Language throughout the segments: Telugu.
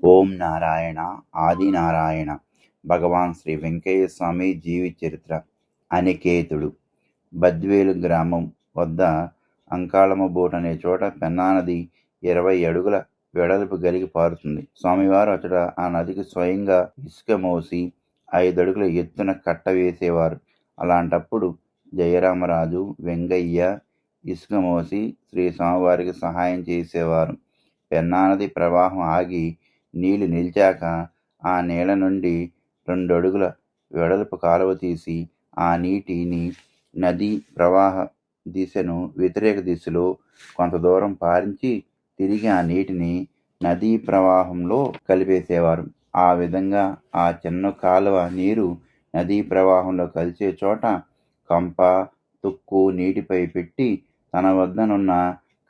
ఓం నారాయణ ఆది నారాయణ భగవాన్ శ్రీ వెంకయ్య స్వామి జీవి చరిత్ర అనికేతుడు. బద్వేలు గ్రామం వద్ద అంకాళమబోట్ అనే చోట పెన్నా నది ఇరవై అడుగుల వెడల్పు గలిగి పారుతుంది. స్వామివారు అతడ ఆ నదికి స్వయంగా ఇసుక మోసి ఐదు అడుగుల ఎత్తున కట్ట వేసేవారు. అలాంటప్పుడు జయరామరాజు వెంగయ్య ఇసుక మోసి శ్రీ స్వామివారికి సహాయం చేసేవారు. పెన్నానది ప్రవాహం ఆగి నీళ్ళు నిలిచాక ఆ నీళ్ళ నుండి రెండు అడుగుల వెడల్పు కాలువ తీసి ఆ నీటిని నది ప్రవాహ దిశను వ్యతిరేక దిశలో కొంత దూరం పారించి తిరిగి ఆ నీటిని నదీ ప్రవాహంలో కలిపేసేవారు. ఆ విధంగా ఆ చిన్న కాలువ నీరు నదీ ప్రవాహంలో కలిసే చోట కంప తుక్కు నీటిపై పెట్టి తన వద్దనున్న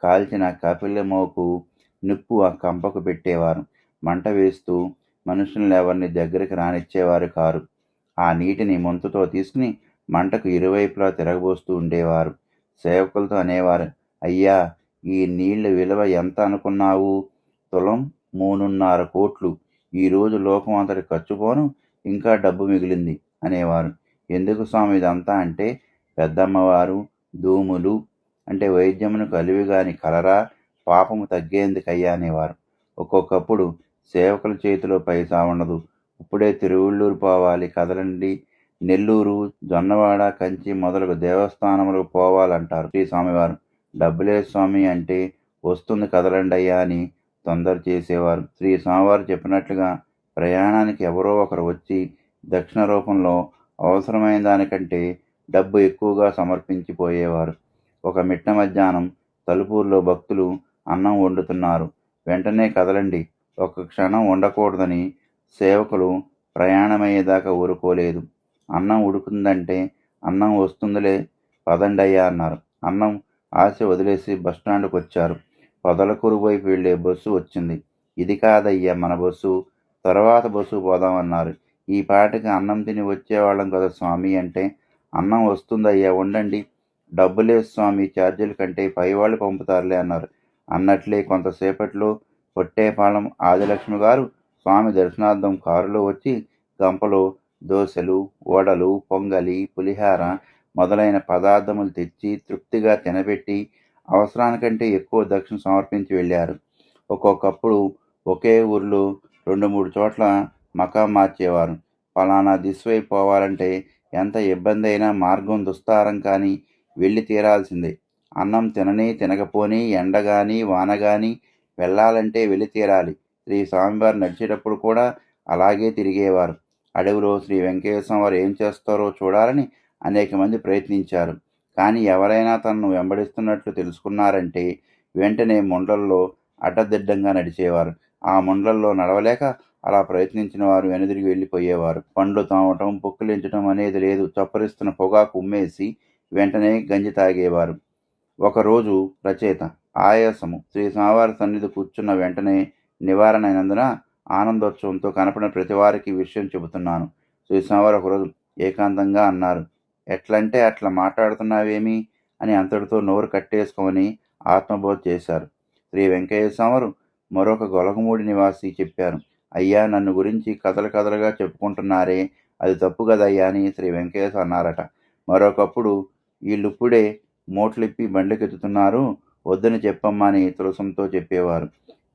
కాల్చిన కపిలమోకు నిప్పు ఆ కంపకు పెట్టేవారు. మంట వేస్తూ మనుషులను ఎవరిని దగ్గరికి రానిచ్చేవారు కారు. ఆ నీటిని ముంతతో తీసుకుని మంటకు ఇరువైపులా తిరగబోస్తూ ఉండేవారు. సేవకులతో అనేవారు అయ్యా ఈ నీళ్ళ విలువ ఎంత అనుకున్నావు? తులం మూడున్నర కోట్లు. ఈరోజు లోకం అంతటి ఖర్చుపోను ఇంకా డబ్బు మిగిలింది అనేవారు. ఎందుకు స్వామి ఇదంతా? అంటే పెద్దమ్మవారు దూములు అంటే వైద్యమును కలివి గాని కలరా పాపము తగ్గేందుకయ్యా అనేవారు. ఒక్కొక్కప్పుడు సేవకుల చేతిలో పైసా ఉండదు. ఇప్పుడే తిరువళ్ళూరు పోవాలి కదలండి. నెల్లూరు జొన్నవాడ కంచి మొదలగు దేవస్థానములకు పోవాలంటారు శ్రీ స్వామివారు. డబ్బులే స్వామి అంటే వస్తుంది కదలండి అయ్యా అని తొందర చేసేవారు. శ్రీ స్వామివారు చెప్పినట్లుగా ప్రయాణానికి ఎవరో ఒకరు వచ్చి దక్షిణ రూపంలో అవసరమైన దానికంటే డబ్బు ఎక్కువగా సమర్పించిపోయేవారు. ఒక మిట్ట మధ్యాహ్నం తలుపూరులో భక్తులు అన్నం వండుతున్నారు. వెంటనే కదలండి. ఒక్క క్షణం ఉండకూడదని సేవకులు ప్రయాణమయ్యేదాకా ఊరుకోలేదు. అన్నం ఉడుకుందంటే అన్నం వస్తుందిలే పదండయ్యా అన్నారు. అన్నం ఆశ వదిలేసి బస్టాండ్కి వచ్చారు పొదలకూరు వైపు వెళ్ళే బస్సు వచ్చింది. ఇది కాదయ్యా మన బస్సు తర్వాత బస్సు పోదామన్నారు ఈ పాటకి అన్నం తిని వచ్చేవాళ్ళం కదా స్వామి అంటే అన్నం వస్తుందయ్యా ఉండండి. డబ్బులే స్వామి ఛార్జీల కంటే పైవాళ్ళు పంపుతారులే అన్నారు. అన్నట్లే కొంతసేపట్లో పొట్టేపాలెం ఆదిలక్ష్మి గారు స్వామి దర్శనార్థం కారులో వచ్చి గంపలో దోశలు వడలు పొంగలి పులిహార మొదలైన పదార్థములు తెచ్చి తృప్తిగా తినబెట్టి అవసరానికంటే ఎక్కువ దక్షిణ సమర్పించి వెళ్ళారు. ఒక్కొక్కప్పుడు ఒకే ఊర్లో రెండు మూడు చోట్ల మకాం మార్చేవారు. ఫలానా దిశవై పోవాలంటే ఎంత ఇబ్బంది అయినా మార్గం దుస్తారం కానీ వెళ్ళి తీరాల్సిందే. అన్నం తినని తినకపోని ఎండ కానీ వాన కానీ వెళ్ళాలంటే వెళ్ళి తీరాలి. శ్రీ స్వామివారు నడిచేటప్పుడు కూడా అలాగే తిరిగేవారు. అడవిలో శ్రీ వెంకటేశ్వర వారు ఏం చేస్తారో చూడాలని అనేక మంది ప్రయత్నించారు. కానీ ఎవరైనా తనను వెంబడిస్తున్నట్లు తెలుసుకున్నారంటే వెంటనే ముండల్లో అడ్డదిడ్డంగా నడిచేవారు. ఆ ముండల్లో నడవలేక అలా ప్రయత్నించిన వారు వెనుదిరిగి వెళ్ళిపోయేవారు. పండ్లు తామటం పుక్కిలించడం అనేది లేదు. చప్పరిస్తున్న పొగాకు ఉమ్మేసి వెంటనే గంజి తాగేవారు. ఒకరోజు రచయిత ఆయాసము. శ్రీ స్వామివారి సన్నిధి కూర్చున్న వెంటనే నివారణ అయినందున ఆనందోత్సవంతో కనపడిన ప్రతి వారికి విషయం చెబుతున్నాను. శ్రీ స్వామివారు ఒకరోజు ఏకాంతంగా అన్నారు ఎట్లంటే అట్లా మాట్లాడుతున్నావేమి? అని అంతటితో నోరు కట్టేసుకోమని ఆత్మబోధ చేశారు. శ్రీ వెంకయ్య స్వామివారు మరొక గొలగమూడి నివాసి చెప్పారు అయ్యా నన్ను గురించి కథలు కథలుగా చెప్పుకుంటున్నారే అది తప్పు కదయ్యా అని శ్రీ వెంకయ్య అన్నారట. మరొకప్పుడు వీళ్ళిప్పుడే మోట్లిప్పి బండ్లకెత్తుతున్నారు వద్దని చెప్పమ్మా అని తులసంతో చెప్పేవారు.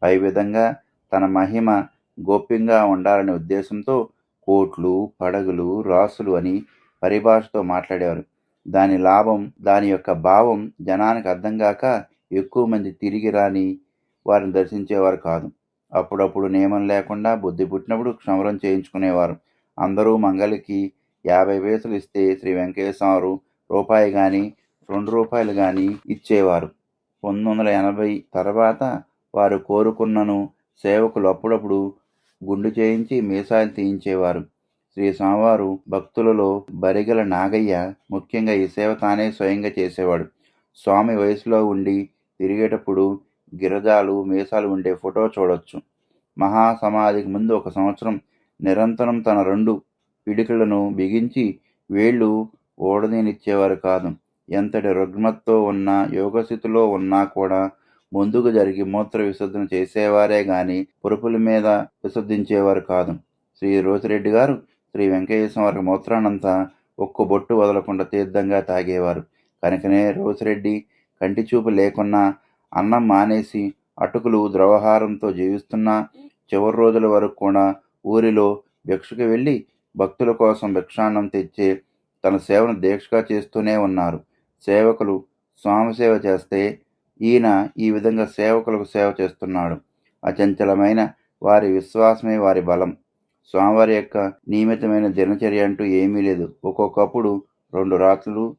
పై విధంగా తన మహిమ గోప్యంగా ఉండాలనే ఉద్దేశంతో కోట్లు పడగలు రాసులు అని పరిభాషతో మాట్లాడేవారు. దాని లాభం దాని యొక్క భావం జనానికి అర్థం కాక ఎక్కువ మంది తిరిగి రాని వారిని దర్శించేవారు కాదు. అప్పుడప్పుడు నియమం లేకుండా బుద్ధి పుట్టినప్పుడు క్షమరం చేయించుకునేవారు. అందరూ మంగళకి యాభై పైసలు ఇస్తే శ్రీ వెంకటేశ్వరు రూపాయి కానీ రెండు రూపాయలు కానీ ఇచ్చేవారు. పంతొమ్మిది వందల ఎనభై తర్వాత వారు కోరుకున్నను సేవకులు అప్పుడప్పుడు గుండు చేయించి మీసాలు తీయించేవారు. శ్రీ స్వామివారు భక్తులలో బరిగల నాగయ్య ముఖ్యంగా ఈ సేవ తానే స్వయంగా చేసేవాడు. స్వామి వయసులో ఉండి తిరిగేటప్పుడు గిరజాలు మీసాలు ఉండే ఫోటో చూడొచ్చు. మహాసమాధికి ముందు ఒక సంవత్సరం నిరంతరం తన రెండు పిడికలను బిగించి వేళ్ళు ఓడదీనిచ్చేవారు కాదు. ఎంతటి రుగ్మతతో ఉన్నా యోగస్థితిలో ఉన్నా కూడా ముందుకు జరిగి మూత్ర విసర్జన చేసేవారే గాని పురుపుల మీద విసర్జించేవారు కాదు. శ్రీ రోసిరెడ్డి గారు శ్రీ వెంకటేశ్వర వారి మూత్రానంతా ఒక్క బొట్టు వదలకుండా తీర్థంగా తాగేవారు. కనుకనే రోసిరెడ్డి కంటి చూపు లేకున్నా అన్నం మానేసి అటుకులు ద్రవహారంతో జీవిస్తున్న చివరి రోజుల వరకు కూడా ఊరిలో భిక్షకు వెళ్ళి భక్తుల కోసం భిక్షాన్నం తెచ్చే తన సేవను దీక్షగా చేస్తూనే ఉన్నారు. సేవకులు స్వామి సేవ చేస్తే ఈయన ఈ విధంగా సేవకులకు సేవ చేస్తున్నాడు. అచంచలమైన వారి విశ్వాసమే వారి బలం. స్వామివారి యొక్క నియమితమైన దినచర్య అంటూ ఏమీ లేదు. ఒక్కొక్కప్పుడు రెండు రాత్రులు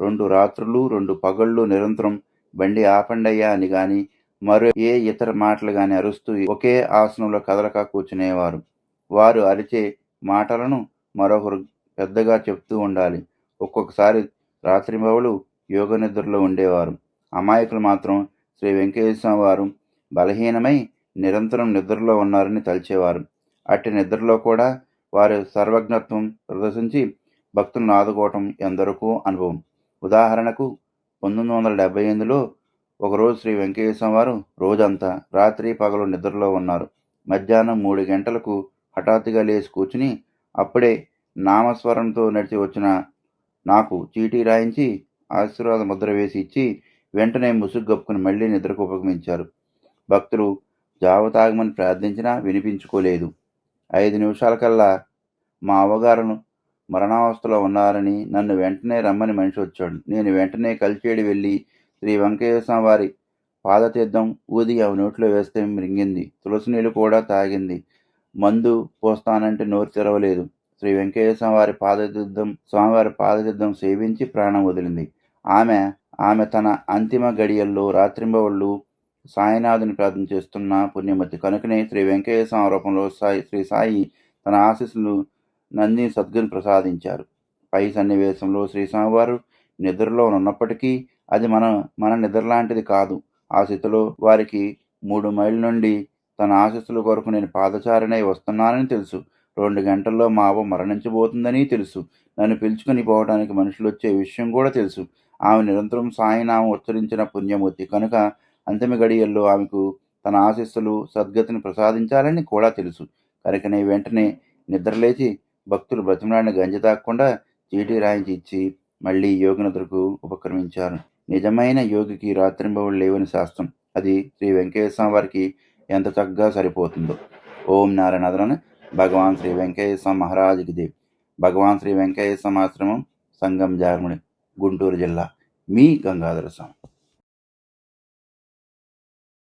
రెండు రాత్రులు రెండు పగళ్ళు నిరంతరం బండి ఆపండయ్యా అని కానీ మరో ఏ ఇతర మాటలు కానీ అరుస్తూ ఒకే ఆసనంలో కదలక కూర్చునేవారు. వారు అరిచే మాటలను మరొకరు పెద్దగా చెప్తూ ఉండాలి. ఒక్కొక్కసారి రాత్రింబవలు యోగ నిద్రలో ఉండేవారు. అమాయకులు మాత్రం శ్రీ వెంకటేశ్వర వారు బలహీనమై నిరంతరం నిద్రలో ఉన్నారని తలిచేవారు. అట్టి నిద్రలో కూడా వారి సర్వజ్ఞత్వం ప్రదర్శించి భక్తులను ఆదుకోవటం ఎందరికూ అనుభవం. ఉదాహరణకు పంతొమ్మిది వందల డెబ్బై ఎనిమిదిలో ఒకరోజు శ్రీ వెంకటేశ్వర వారు రోజంతా రాత్రి పగలు నిద్రలో ఉన్నారు. మధ్యాహ్నం మూడు గంటలకు హఠాత్తుగా లేచి కూర్చుని అప్పుడే నామస్వరంతో నడిచి వచ్చిన నాకు చీటీ రాయించి ఆశీర్వాద ముద్ర వేసి ఇచ్చి వెంటనే ముసుగు గప్పుకుని మళ్ళీ నిద్రకు ఉపగమించారు. భక్తులు జావ తాగమని ప్రార్థించినా వినిపించుకోలేదు. ఐదు నిమిషాల కల్లా మా అవ్వగారును మరణావస్థలో ఉన్నారని నన్ను వెంటనే రమ్మని మనిషి వచ్చాడు. నేను వెంటనే కలిచేడి వెళ్ళి శ్రీ వెంకటేశ్వర వారి పాదతీర్థం ఊది అవి నోట్లో వేస్తే మృంగింది. తులసి నీళ్ళు కూడా తాగింది. మందు పోస్తానంటే నోరు తెరవలేదు. శ్రీ వెంకటేశ్వర వారి పాదతీర్థం స్వామివారి పాదతీర్థం సేవించి ప్రాణం వదిలింది. ఆమె ఆమె తన అంతిమ గడియల్లో రాత్రింబవళ్ళు సాయినాథుని ప్రార్థన చేస్తున్న పుణ్యమతి. కనుకనే శ్రీ వెంకటేశ్వర రూపంలో సాయి శ్రీ సాయి తన ఆశీస్సులు నందిని సద్గుని ప్రసాదించారు. పై సన్నివేశంలో శ్రీ స్వామివారు నిద్రలో ఉన్నప్పటికీ అది మన మన నిద్ర లాంటిది కాదు. ఆ స్థితిలో వారికి మూడు మైళ్ళ నుండి తన ఆశీస్సుల కొరకు నేను పాదచారినై వస్తున్నానని తెలుసు. రెండు గంటల్లో మా అవ్వ మరణించబోతుందని తెలుసు. నన్ను పిలుచుకుని పోవడానికి మనుషులు వచ్చే విషయం కూడా తెలుసు. ఆమె నిరంతరం సాయినామం ఉచ్చరించిన పుణ్యమూర్తి కనుక అంతిమ గడియల్లో ఆమెకు తన ఆశీస్సులు సద్గతిని ప్రసాదించాలని కూడా తెలుసు. కనుకనే వెంటనే నిద్రలేచి భక్తులు బ్రతిమలాడిన గంజి తాగకుండా చీటీ రాయించి ఇచ్చి మళ్ళీ యోగనిద్రకు ఉపక్రమించారు. నిజమైన యోగికి రాత్రింబవులు లేవని శాస్త్రం. అది శ్రీ వెంకటేశ్వర వారికి ఎంత చక్కగా సరిపోతుందో. ఓం నారాయణ భగవాన్ శ్రీ వెంకటేశ్వర మహారాజుకి దేవి. భగవాన్ శ్రీ వెంకటేశ్వర ఆశ్రమం సంగం జార్ముడి గుంటూరు జిల్లా మీ గంగాధర స్వామి.